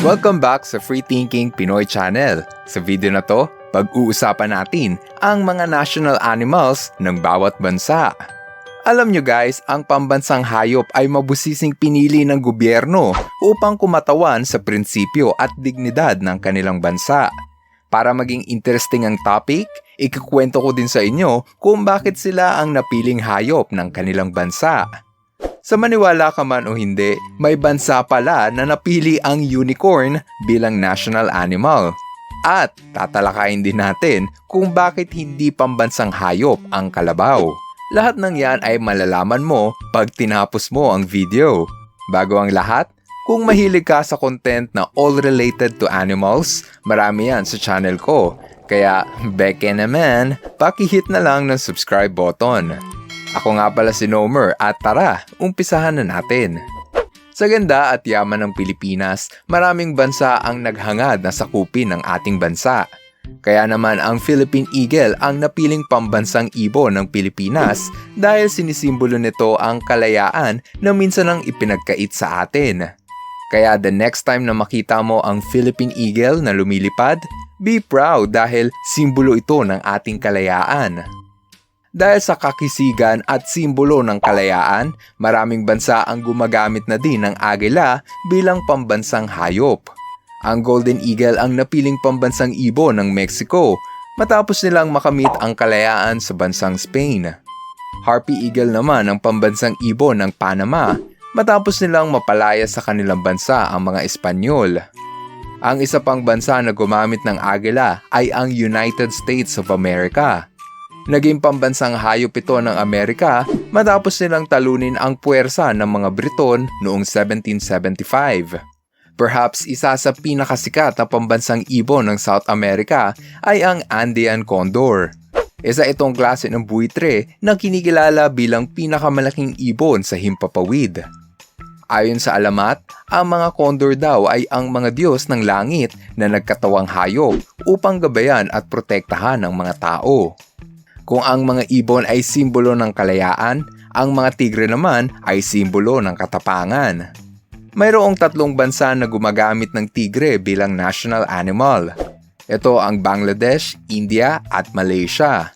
Welcome back sa Free Thinking Pinoy Channel. Sa video na to, pag-uusapan natin ang mga national animals ng bawat bansa. Alam nyo guys, ang pambansang hayop ay mabusising pinili ng gobyerno upang kumatawan sa prinsipyo at dignidad ng kanilang bansa. Para maging interesting ang topic, ikukwento ko din sa inyo kung bakit sila ang napiling hayop ng kanilang bansa. Sa maniwala ka man o hindi, may bansa pala na napili ang unicorn bilang national animal. At tatalakayin din natin kung bakit hindi pambansang hayop ang kalabaw. Lahat ng yan ay malalaman mo pag tinapos mo ang video. Bago ang lahat, kung mahilig ka sa content na all related to animals, marami yan sa channel ko. Kaya, beke naman, pakihit na lang ng subscribe button. Ako nga pala si Nomer at tara, umpisahan na natin. Sa ganda at yaman ng Pilipinas, maraming bansa ang naghangad na sakupin ng ating bansa. Kaya naman ang Philippine Eagle ang napiling pambansang ibon ng Pilipinas dahil sinisimbolo nito ang kalayaan na minsan ang ipinagkait sa atin. Kaya the next time na makita mo ang Philippine Eagle na lumilipad, be proud dahil simbolo ito ng ating kalayaan. Dahil sa kakisigan at simbolo ng kalayaan, maraming bansa ang gumagamit na din ng agila bilang pambansang hayop. Ang Golden Eagle ang napiling pambansang ibon ng Mexico matapos nilang makamit ang kalayaan sa bansang Spain. Harpy Eagle naman ang pambansang ibon ng Panama matapos nilang mapalaya sa kanilang bansa ang mga Espanyol. Ang isa pang bansa na gumamit ng agila ay ang United States of America. Naging pambansang hayop ito ng Amerika matapos nilang talunin ang puwersa ng mga Briton noong 1775. Perhaps isa sa pinakasikat na pambansang ibon ng South America ay ang Andean Condor. Isa itong klase ng buitre na kinikilala bilang pinakamalaking ibon sa himpapawid. Ayon sa alamat, ang mga condor daw ay ang mga Diyos ng langit na nagkatawang hayop upang gabayan at protektahan ang mga tao. Kung ang mga ibon ay simbolo ng kalayaan, ang mga tigre naman ay simbolo ng katapangan. Mayroong tatlong bansa na gumagamit ng tigre bilang national animal. Ito ang Bangladesh, India at Malaysia.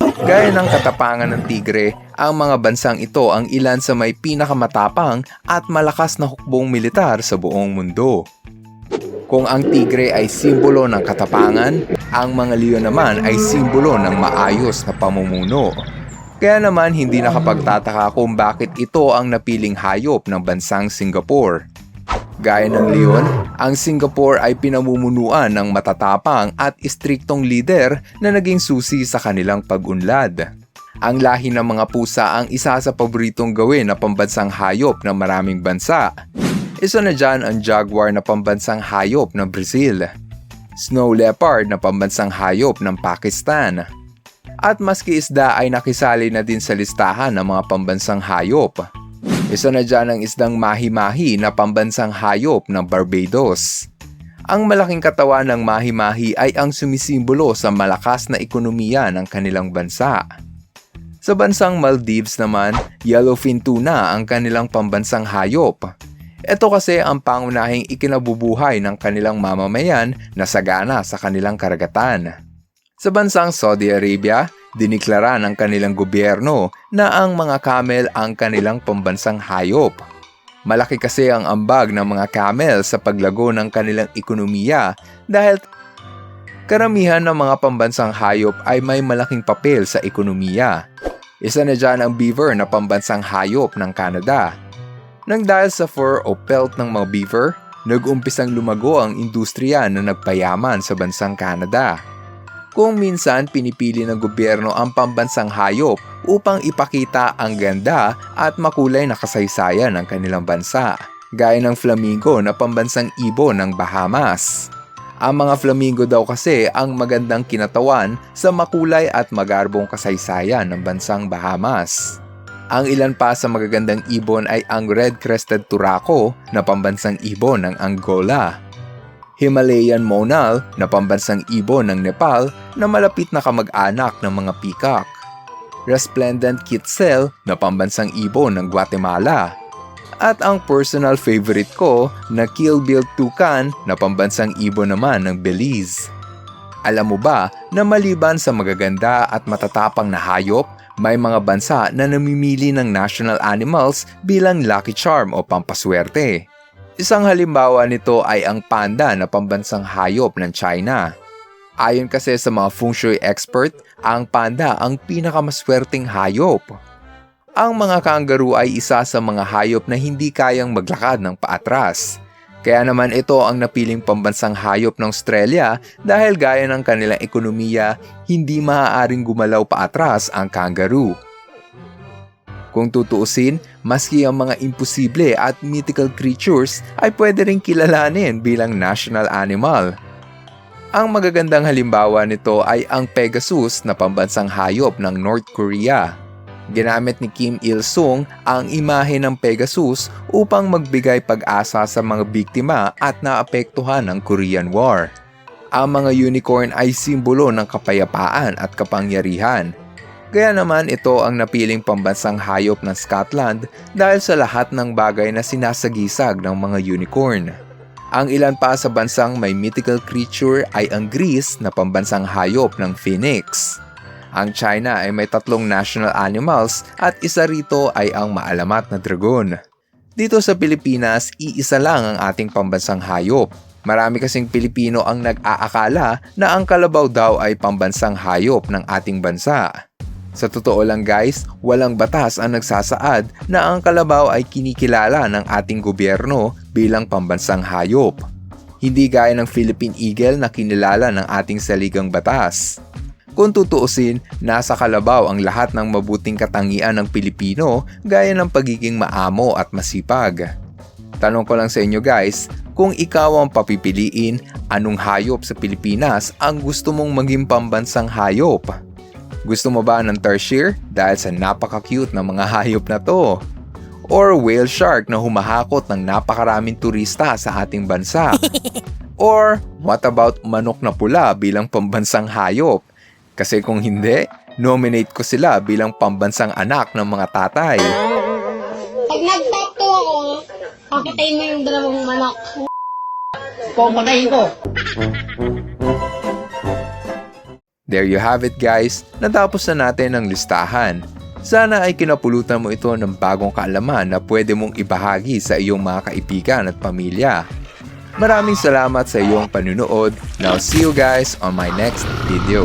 Gaya ng katapangan ng tigre, ang mga bansang ito ang ilan sa may pinakamatapang at malakas na hukbong militar sa buong mundo. Kung ang tigre ay simbolo ng katapangan, ang mga leon naman ay simbolo ng maayos na pamumuno. Kaya naman hindi nakapagtataka kung bakit ito ang napiling hayop ng bansang Singapore. Gaya ng leon, ang Singapore ay pinamumunuan ng matatapang at istriktong leader na naging susi sa kanilang pag-unlad. Ang lahi ng mga pusa ang isa sa paboritong gawin na pambansang hayop ng maraming bansa. Isa na dyan ang jaguar na pambansang hayop ng Brazil. Snow leopard na pambansang hayop ng Pakistan at maski isda ay nakisali na din sa listahan ng mga pambansang hayop. Isa na dyan ang isdang mahi-mahi na pambansang hayop ng Barbados. Ang malaking katawan ng mahi-mahi ay ang sumisimbolo sa malakas na ekonomiya ng kanilang bansa. Sa bansang Maldives naman, yellowfin tuna ang kanilang pambansang hayop. Ito kasi ang pangunahing ikinabubuhay ng kanilang mamamayan na sagana sa kanilang karagatan. Sa bansang Saudi Arabia, diniklara ng kanilang gobyerno na ang mga camel ang kanilang pambansang hayop. Malaki kasi ang ambag ng mga camel sa paglago ng kanilang ekonomiya dahil karamihan ng mga pambansang hayop ay may malaking papel sa ekonomiya. Isa na dyan ang beaver na pambansang hayop ng Canada. Nang dahil sa fur o pelt ng mga beaver, nag-umpisang lumago ang industriya na nagpayaman sa bansang Canada kung minsan pinipili ng gobyerno ang pambansang hayop upang ipakita ang ganda at makulay na kasaysayan ng kanilang bansa, gaya ng flamingo na pambansang ibon ng Bahamas. Ang mga flamingo daw kasi ang magandang kinatawan sa makulay at magarbong kasaysayan ng bansang Bahamas. Ang ilan pa sa magagandang ibon ay ang red-crested turako na pambansang ibon ng Angola Himalayan monal na pambansang ibon ng Nepal na malapit na kamag-anak ng mga peacock. Resplendent quetzal na pambansang ibon ng Guatemala. At ang personal favorite ko na Kill Bill Toucan na pambansang ibon naman ng Belize. Alam mo ba na maliban sa magaganda at matatapang na hayop, may mga bansa na namimili ng national animals bilang lucky charm o pampaswerte. Isang halimbawa nito ay ang panda na pambansang hayop ng China. Ayon kasi sa mga feng shui expert, ang panda ang pinakamaswerteng hayop. Ang mga kangaroo ay isa sa mga hayop na hindi kayang maglakad ng paatras. Kaya naman ito ang napiling pambansang hayop ng Australia dahil gaya ng kanilang ekonomiya, hindi maaaring gumalaw paatras ang kangaroo. Kung tutuusin, maski ang mga imposible at mythical creatures ay pwede rin kilalanin bilang national animal. Ang magagandang halimbawa nito ay ang Pegasus na pambansang hayop ng North Korea. Ginamit ni Kim Il-sung ang imahe ng Pegasus upang magbigay pag-asa sa mga biktima at naapektuhan ng Korean War. Ang mga unicorn ay simbolo ng kapayapaan at kapangyarihan. Kaya naman ito ang napiling pambansang hayop ng Scotland dahil sa lahat ng bagay na sinasagisag ng mga unicorn. Ang ilan pa sa bansang may mythical creature ay ang Greece na pambansang hayop ng Phoenix. Ang China ay may tatlong national animals at isa rito ay ang maalamat na dragon. Dito sa Pilipinas, iisa lang ang ating pambansang hayop. Marami kasing Pilipino ang nag-aakala na ang kalabaw daw ay pambansang hayop ng ating bansa. Sa totoo lang guys, walang batas ang nagsasaad na ang kalabaw ay kinikilala ng ating gobyerno bilang pambansang hayop. Hindi gaya ng Philippine Eagle na kinilala ng ating saligang batas. Kung tutuusin, nasa kalabaw ang lahat ng mabuting katangian ng Pilipino gaya ng pagiging maamo at masipag. Tanong ko lang sa inyo guys, kung ikaw ang papipiliin, anong hayop sa Pilipinas ang gusto mong maging pambansang hayop? Gusto mo ba ng tarsier dahil sa napaka-cute na mga hayop na to? Or whale shark na humahakot ng napakaraming turista sa ating bansa? Or what about manok na pula bilang pambansang hayop? Kasi kung hindi, nominate ko sila bilang pambansang anak ng mga tatay. Pag nagtato ako, papatayin mo yung dalawang manok. Pumatayin ko. There you have it guys, natapos na natin ang listahan. Sana ay kinapulutan mo ito ng bagong kaalaman na pwede mong ibahagi sa iyong mga kaibigan at pamilya. Maraming salamat sa iyong panunood. Now see you guys on my next video.